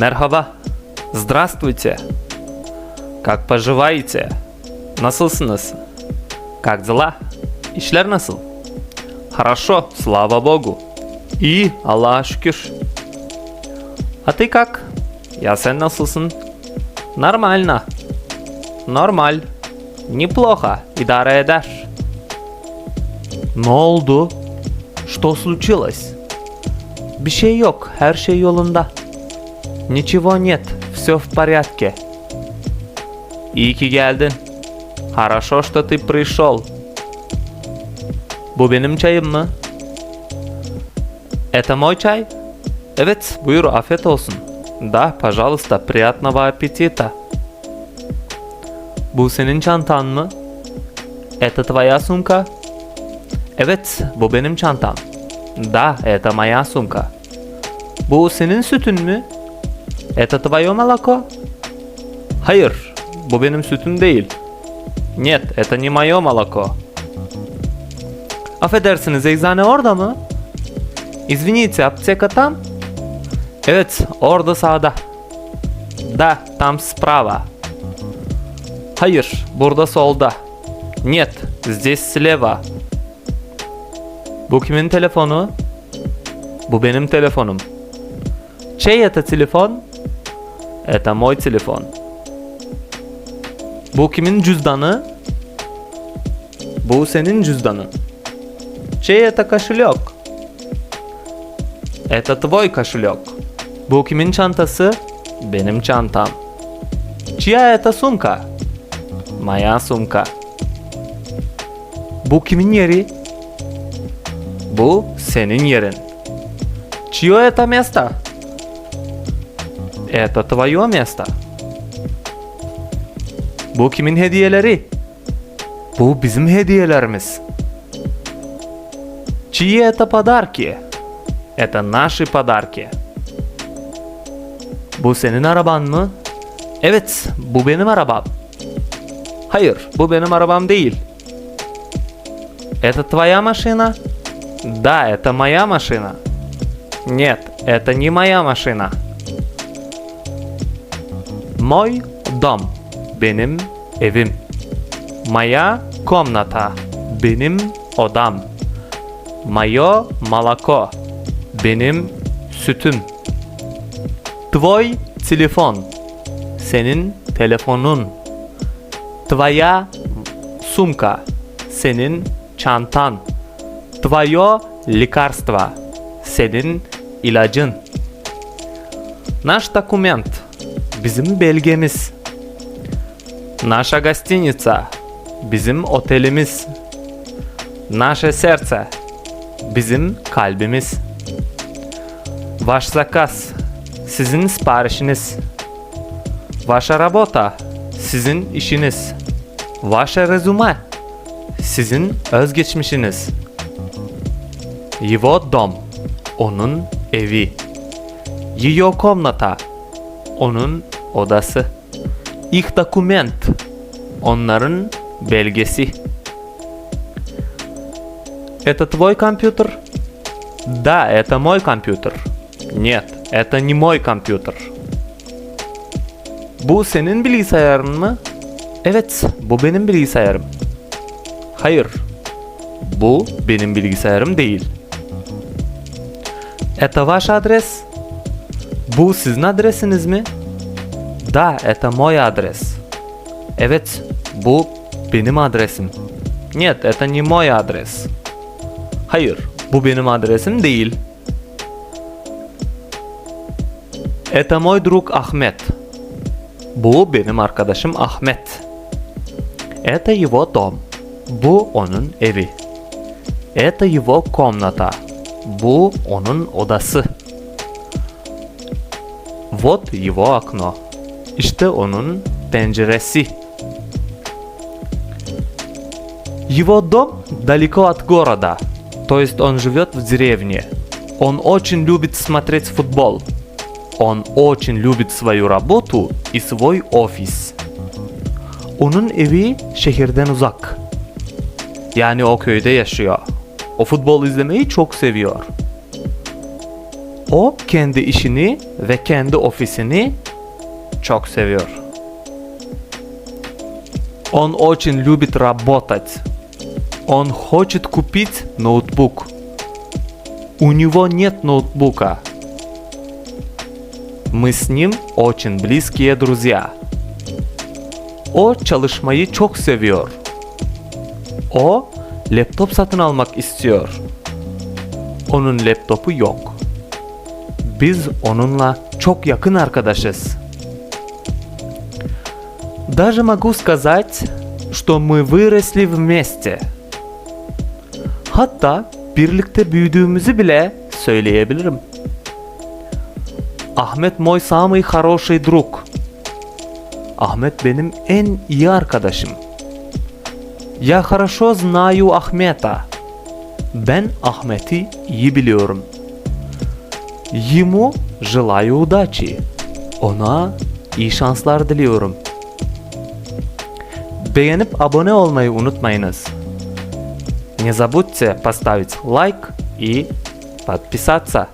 Merhaba. Здравствуйте. Как поживаете? Nasılsınız? Как дела? İşler nasıl? Хорошо, слава богу. İyi, Allah'a şükür. А ты как? Ya sen nasılsın? Нормально. Normal. Неплохо. İdare eder. Ne oldu? Что случилось? Bir şey yok. Her şey yolunda. Ничего нет. Все в порядке. İyi ki geldin. Хорошо, что ты пришел. Bu benim çayım mı? Это мой чай? Evet, buyur afiyet olsun. Да, пожалуйста, приятного аппетита. Bu senin çantan mı? Это твоя сумка? Evet, bu benim çantam. Да, это моя сумка. Bu senin sütün mü? Это твое молоко? Hayır, bu benim sütüm değil. Нет, это не мое молоко. Affedersiniz, eczane orada mı? Извините, аптека там? Evet, orada sağda. Да, там справа. Hayır, burada solda. Нет, здесь слева. Bu kimin telefonu? Bu benim telefonum. Чей это телефон? Это мой телефон. Bu kimin cüzdanı? Bu senin cüzdanın. Чей это кошелек? Это твой кошелек. Bu kimin çantası? Benim çantam. Чья это сумка? Моя сумка. Bu kimin yeri? Bu senin yerin. Чье это место? Это твое место. Bu kimin hediyeleri? Bu bizim hediyelerimiz. Чьи это подарки? Это наши подарки. Bu senin araban mı? Evet, bu benim arabam. Hayır, bu benim arabam değil. Это твоя машина? Да, это моя машина. Нет, это не моя машина. Мой дом. Benim evim. Моя комната. Benim odam. Мое молоко. Benim sütüm. Твой телефон. Senin telefonun. Твоя сумка. Senin çantan. Твое лекарство. Senin ilacın. Наш документ. Bizim belgemiz. Наша гостиница. Bizim otelimiz. Наше сердце. Bizim kalbimiz. Ваш заказ. Sizin siparişiniz. Ваша работа. Sizin işiniz. Ваше резюме. Sizin özgeçmişiniz. Его дом. Onun evi. Ее комната. Onun odası. Их документ. Onların belgesi. Это твой компьютер? Да, это мой компьютер. Нет, это не mой компьютер. Bu senin bilgisayarın mı? Evet, bu benim bilgisayarım. Hayır, bu benim bilgisayarım değil. Это ваш адрес? Bu sizin adresiniz mi? Да, это мой адрес. Evet, bu benim adresim. Нет, это не мой адрес. Hayır, bu benim adresim değil. Это мой друг Ахмед. Bu benim arkadaşım Ahmet. Это его дом. Bu onun evi. Это его комната. Bu onun odası. Вот его окно. İşte onun penceresi. Его дом далеко от города, то есть он живет в деревне. Он очень любит смотреть футбол. Он очень любит свою работу и свой офис. Onun evi şehirden uzak. Yani o köyde yaşıyor. O futbol izlemeyi çok seviyor. O kendi işini ve kendi ofisini çok seviyor. Он очень любит работать. Он хочет купить ноутбук. У него нет ноутбука. Мы с ним очень близкие друзья. O çalışmayı çok seviyor. O laptop satın almak istiyor. Onun laptopu yok. Biz onunla çok yakın arkadaşız. Даже могу сказать, что мы выросли вместе. Hatta birlikte büyüdüğümüzü bile söyleyebilirim. Ahmet мой самый хороший друг. Ahmet benim en iyi arkadaşım. Я хорошо знаю Ахмета. Ben Ahmet'i iyi biliyorum. Ему желаю удачи. Ona iyi şanslar diliyorum. Beğenip abone olmayı unutmayınız. Не забудьте поставить лайк и подписаться.